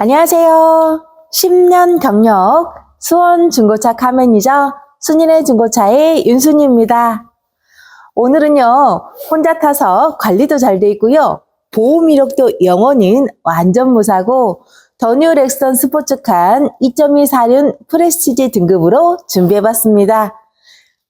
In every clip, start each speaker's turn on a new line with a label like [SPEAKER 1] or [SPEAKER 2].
[SPEAKER 1] 안녕하세요. 10년 경력 수원 중고차 카매니저 순인의 중고차의 윤순입니다. 오늘은요, 혼자 타서 관리도 잘 돼 있고요. 보험 이력도 영어는 완전 무사고 더뉴 렉선 스포츠칸 2.2 사륜 프레스티지 등급으로 준비해봤습니다.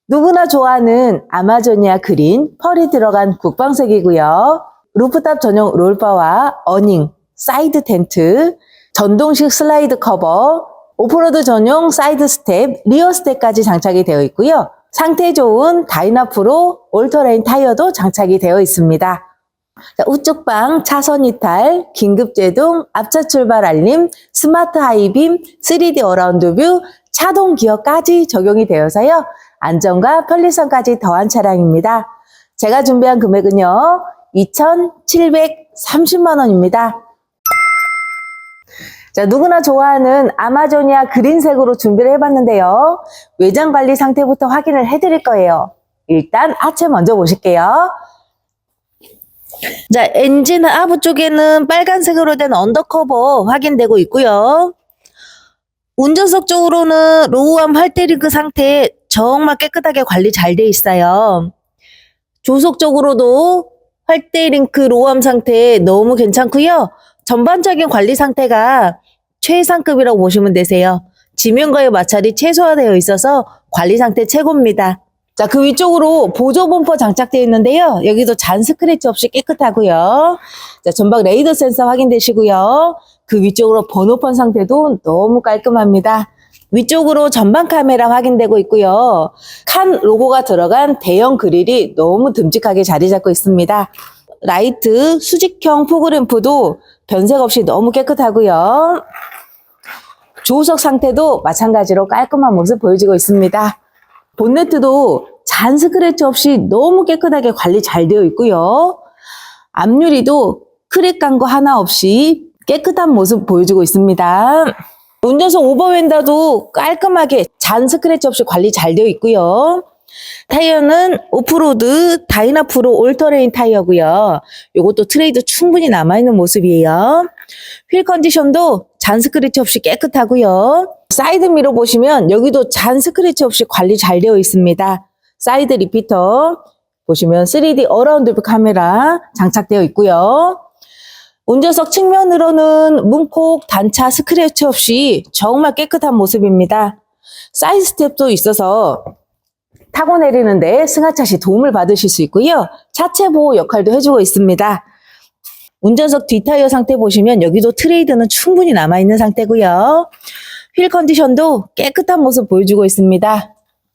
[SPEAKER 1] 누구나 좋아하는 아마조니아 그린 펄이 들어간 국방색이고요. 루프탑 전용 롤바와 어닝, 사이드 텐트, 전동식 슬라이드 커버, 오프로드 전용 사이드 스텝, 리어 스텝까지 장착이 되어 있고요. 상태 좋은 다이나프로 올터레인 타이어도 장착이 되어 있습니다. 자, 우측 방 차선 이탈, 긴급 제동, 앞차 출발 알림, 스마트 하이빔, 3D 어라운드 뷰, 차동 기어까지 적용이 되어서요. 안전과 편리성까지 더한 차량입니다. 제가 준비한 금액은요. 2,730만 원입니다. 자, 누구나 좋아하는 아마조니아 그린색으로 준비를 해봤는데요. 외장 관리 상태부터 확인을 해드릴 거예요. 일단 하체 먼저 보실게요. 자, 엔진 하부 쪽에는 빨간색으로 된 언더커버 확인되고 있고요. 운전석 쪽으로는 로우암 할테링크 상태 정말 깨끗하게 관리 잘 돼 있어요. 조속 쪽으로도 할테링크 로우암 상태 너무 괜찮고요. 전반적인 관리 상태가 최상급이라고 보시면 되세요. 지면과의 마찰이 최소화되어 있어서 관리 상태 최고입니다. 자, 그 위쪽으로 보조 범퍼 장착되어 있는데요. 여기도 잔 스크래치 없이 깨끗하고요. 자, 전방 레이더 센서 확인되시고요. 그 위쪽으로 번호판 상태도 너무 깔끔합니다. 위쪽으로 전방 카메라 확인되고 있고요. 칸 로고가 들어간 대형 그릴이 너무 듬직하게 자리 잡고 있습니다. 라이트 수직형 포그램프도 변색 없이 너무 깨끗하고요. 조수석 상태도 마찬가지로 깔끔한 모습 보여지고 있습니다. 본네트도 잔 스크래치 없이 너무 깨끗하게 관리 잘 되어 있고요. 앞유리도 크랙 간 거 하나 없이 깨끗한 모습 보여주고 있습니다. 운전석 오버윈다도 깔끔하게 잔 스크래치 없이 관리 잘 되어 있고요. 타이어는 오프로드 다이나프로 올터레인 타이어고요. 이것도 트레이드 충분히 남아있는 모습이에요. 휠 컨디션도 잔 스크래치 없이 깨끗하고요. 사이드 미러 보시면 여기도 잔 스크래치 없이 관리 잘 되어 있습니다. 사이드 리피터 보시면 3D 어라운드 뷰 카메라 장착되어 있고요. 운전석 측면으로는 문콕 단차 스크래치 없이 정말 깨끗한 모습입니다. 사이드 스텝도 있어서 타고 내리는데 승하차 시 도움을 받으실 수 있고요. 차체 보호 역할도 해주고 있습니다. 운전석 뒷타이어 상태 보시면 여기도 트레이드는 충분히 남아있는 상태고요. 휠 컨디션도 깨끗한 모습 보여주고 있습니다.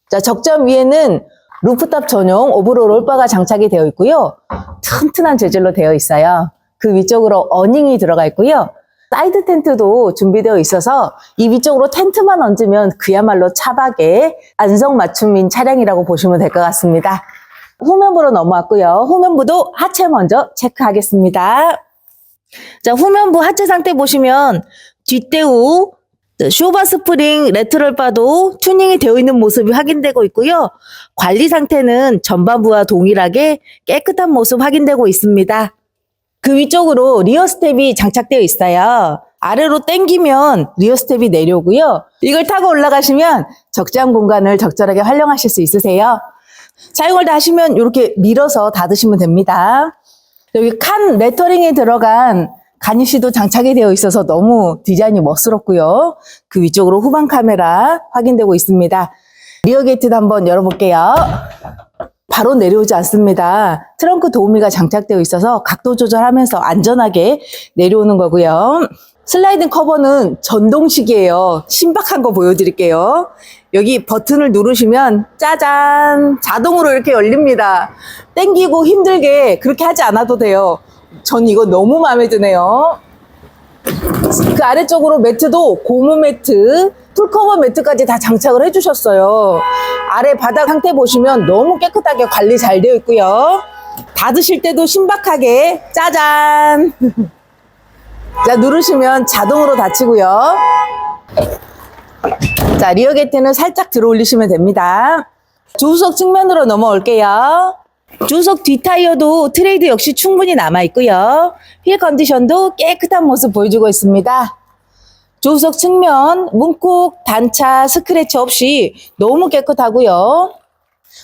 [SPEAKER 1] 자, 적점 위에는 루프탑 전용 오브롤 롤바가 장착이 되어 있고요. 튼튼한 재질로 되어 있어요. 그 위쪽으로 어닝이 들어가 있고요. 사이드 텐트도 준비되어 있어서 이 위쪽으로 텐트만 얹으면 그야말로 차박의 안성맞춤인 차량이라고 보시면 될 것 같습니다. 후면부로 넘어왔고요. 후면부도 하체 먼저 체크하겠습니다. 자, 후면부 하체 상태 보시면 뒷대우 쇼바 스프링 레트럴 바도 튜닝이 되어 있는 모습이 확인되고 있고요. 관리 상태는 전반부와 동일하게 깨끗한 모습 확인되고 있습니다. 그 위쪽으로 리어 스텝이 장착되어 있어요. 아래로 당기면 리어 스텝이 내려오고요. 이걸 타고 올라가시면 적재한 공간을 적절하게 활용하실 수 있으세요. 사용을 다 하시면 이렇게 밀어서 닫으시면 됩니다. 여기 칸 레터링에 들어간 가니쉬도 장착이 되어 있어서 너무 디자인이 멋스럽고요. 그 위쪽으로 후방 카메라 확인되고 있습니다. 리어 게이트도 한번 열어볼게요. 바로 내려오지 않습니다. 트렁크 도우미가 장착되어 있어서 각도 조절하면서 안전하게 내려오는 거고요. 슬라이딩 커버는 전동식이에요. 신박한 거 보여드릴게요. 여기 버튼을 누르시면 짜잔 자동으로 이렇게 열립니다. 땡기고 힘들게 그렇게 하지 않아도 돼요. 전 이거 너무 마음에 드네요. 그 아래쪽으로 매트도 고무 매트, 풀커버 매트까지 다 장착을 해주셨어요. 아래 바닥 상태 보시면 너무 깨끗하게 관리 잘 되어 있고요. 닫으실 때도 신박하게 짜잔! 자, 누르시면 자동으로 닫히고요. 자, 리어 게이트는 살짝 들어 올리시면 됩니다. 조수석 측면으로 넘어올게요. 조석 뒷타이어도 트레이드 역시 충분히 남아 있고요. 휠 컨디션도 깨끗한 모습 보여주고 있습니다. 조수석 측면 문콕 단차 스크래치 없이 너무 깨끗하고요.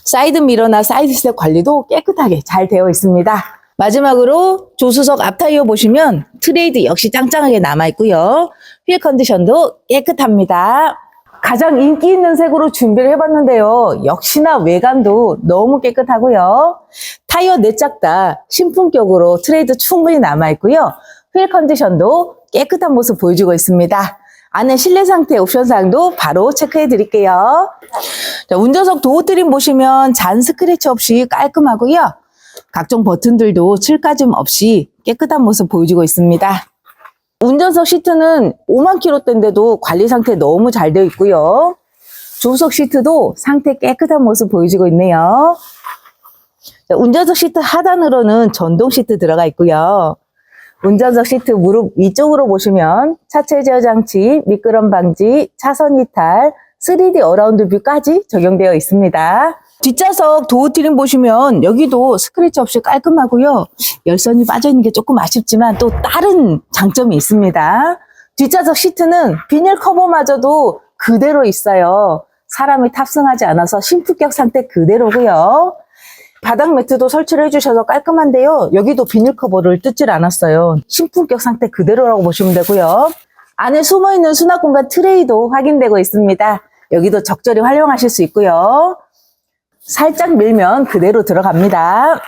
[SPEAKER 1] 사이드 미러나 사이드 스텝 관리도 깨끗하게 잘 되어 있습니다. 마지막으로 조수석 앞 타이어 보시면 트레이드 역시 짱짱하게 남아 있고요. 휠 컨디션도 깨끗합니다. 가장 인기 있는 색으로 준비를 해봤는데요. 역시나 외관도 너무 깨끗하고요. 타이어 네짝다 신품격으로 트레이드 충분히 남아 있고요. 휠 컨디션도 깨끗한 모습 보여주고 있습니다. 안에 실내 상태 옵션 사항도 바로 체크해 드릴게요. 자, 운전석 도어 트림 보시면 잔 스크래치 없이 깔끔하고요. 각종 버튼들도 칠까짐 없이 깨끗한 모습 보여주고 있습니다. 운전석 시트는 5만 킬로대인데도 관리 상태 너무 잘 되어 있고요. 조수석 시트도 상태 깨끗한 모습 보여주고 있네요. 자, 운전석 시트 하단으로는 전동 시트 들어가 있고요. 운전석 시트 무릎 위쪽으로 보시면 차체 제어 장치, 미끄럼 방지, 차선 이탈, 3D 어라운드 뷰까지 적용되어 있습니다. 뒷좌석 도어 트림 보시면 여기도 스크래치 없이 깔끔하고요. 열선이 빠져 있는 게 조금 아쉽지만 또 다른 장점이 있습니다. 뒷좌석 시트는 비닐 커버마저도 그대로 있어요. 사람이 탑승하지 않아서 신품격 상태 그대로고요. 바닥 매트도 설치를 해주셔서 깔끔한데요. 여기도 비닐 커버를 뜯질 않았어요. 신품격 상태 그대로라고 보시면 되고요. 안에 숨어있는 수납 공간 트레이도 확인되고 있습니다. 여기도 적절히 활용하실 수 있고요. 살짝 밀면 그대로 들어갑니다.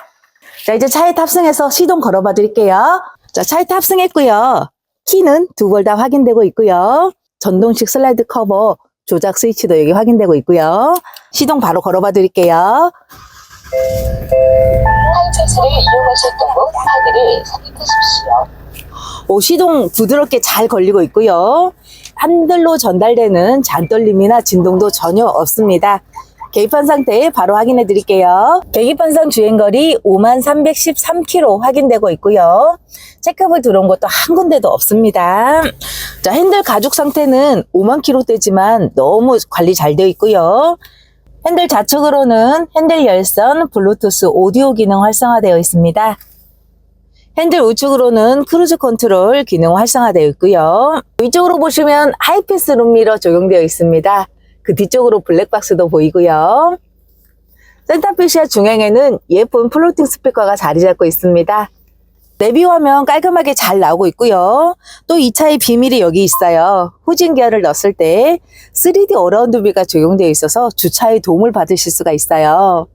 [SPEAKER 1] 자, 이제 차에 탑승해서 시동 걸어봐 드릴게요. 자, 차에 탑승했고요. 키는 두걸다 확인되고 있고요. 전동식 슬라이드 커버 조작 스위치도 여기 확인되고 있고요. 시동 바로 걸어봐 드릴게요.
[SPEAKER 2] 하이패스를 이용하실 경우 카드를 삽입하십시오.
[SPEAKER 1] 오, 시동 부드럽게 잘 걸리고 있고요. 핸들로 전달되는 잔떨림이나 진동도 전혀 없습니다. 계기판 상태 바로 확인해 드릴게요. 계기판상 주행거리 5만 313km 확인되고 있고요. 체크볼 들어온 것도 한 군데도 없습니다. 자, 핸들 가죽 상태는 5만 km대지만 너무 관리 잘 되어 있고요. 핸들 좌측으로는 핸들 열선, 블루투스 오디오 기능 활성화되어 있습니다. 핸들 우측으로는 크루즈 컨트롤 기능 활성화되어 있고요. 위쪽으로 보시면 하이패스 룸미러 적용되어 있습니다. 그 뒤쪽으로 블랙박스도 보이고요. 센터피시아 중앙에는 예쁜 플로팅 스피커가 자리 잡고 있습니다. 내비 화면 깔끔하게 잘 나오고 있고요. 또 이 차의 비밀이 여기 있어요. 후진 기어를 넣었을 때 3D 어라운드 뷰가 적용되어 있어서 주차에 도움을 받으실 수가 있어요.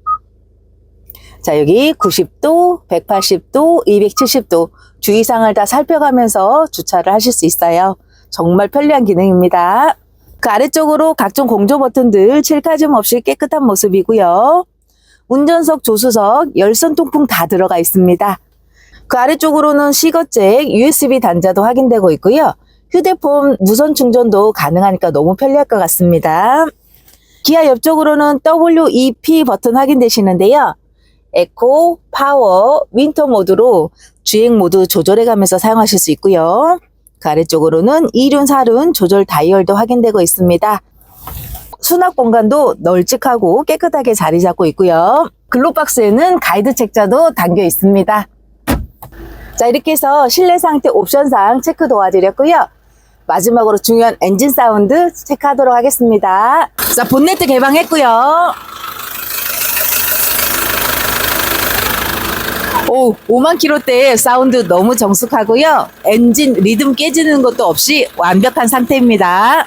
[SPEAKER 1] 자, 여기 90도, 180도, 270도 주의사항을 다 살펴가면서 주차를 하실 수 있어요. 정말 편리한 기능입니다. 그 아래쪽으로 각종 공조 버튼들 칠카즘 없이 깨끗한 모습이고요. 운전석, 조수석, 열선 통풍 다 들어가 있습니다. 그 아래쪽으로는 시거잭, USB 단자도 확인되고 있고요. 휴대폰 무선 충전도 가능하니까 너무 편리할 것 같습니다. 기아 옆쪽으로는 WEP 버튼 확인되시는데요. 에코, 파워, 윈터 모드로 주행 모드 조절해 가면서 사용하실 수 있고요. 그 아래쪽으로는 2륜, 4륜 조절 다이얼도 확인되고 있습니다. 수납 공간도 널찍하고 깨끗하게 자리 잡고 있고요. 글로박스에는 가이드 책자도 담겨 있습니다. 자, 이렇게 해서 실내 상태 옵션상 체크 도와드렸고요. 마지막으로 중요한 엔진 사운드 체크하도록 하겠습니다. 자, 본네트 개방했고요. 오, 5만 킬로대의 사운드 너무 정숙하고요. 엔진 리듬 깨지는 것도 없이 완벽한 상태입니다.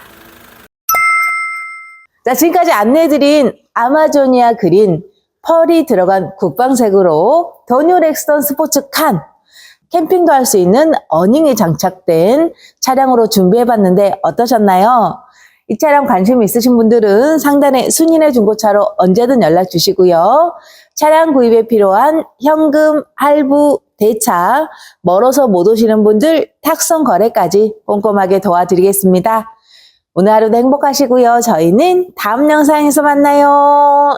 [SPEAKER 1] 자, 지금까지 안내해드린 아마조니아 그린 펄이 들어간 국방색으로 더뉴 렉스턴 스포츠 칸 캠핑도 할 수 있는 어닝이 장착된 차량으로 준비해봤는데 어떠셨나요? 이 차량 관심 있으신 분들은 상단에 순인의 중고차로 언제든 연락 주시고요. 차량 구입에 필요한 현금, 할부, 대차, 멀어서 못 오시는 분들 탁송 거래까지 꼼꼼하게 도와드리겠습니다. 오늘 하루도 행복하시고요. 저희는 다음 영상에서 만나요.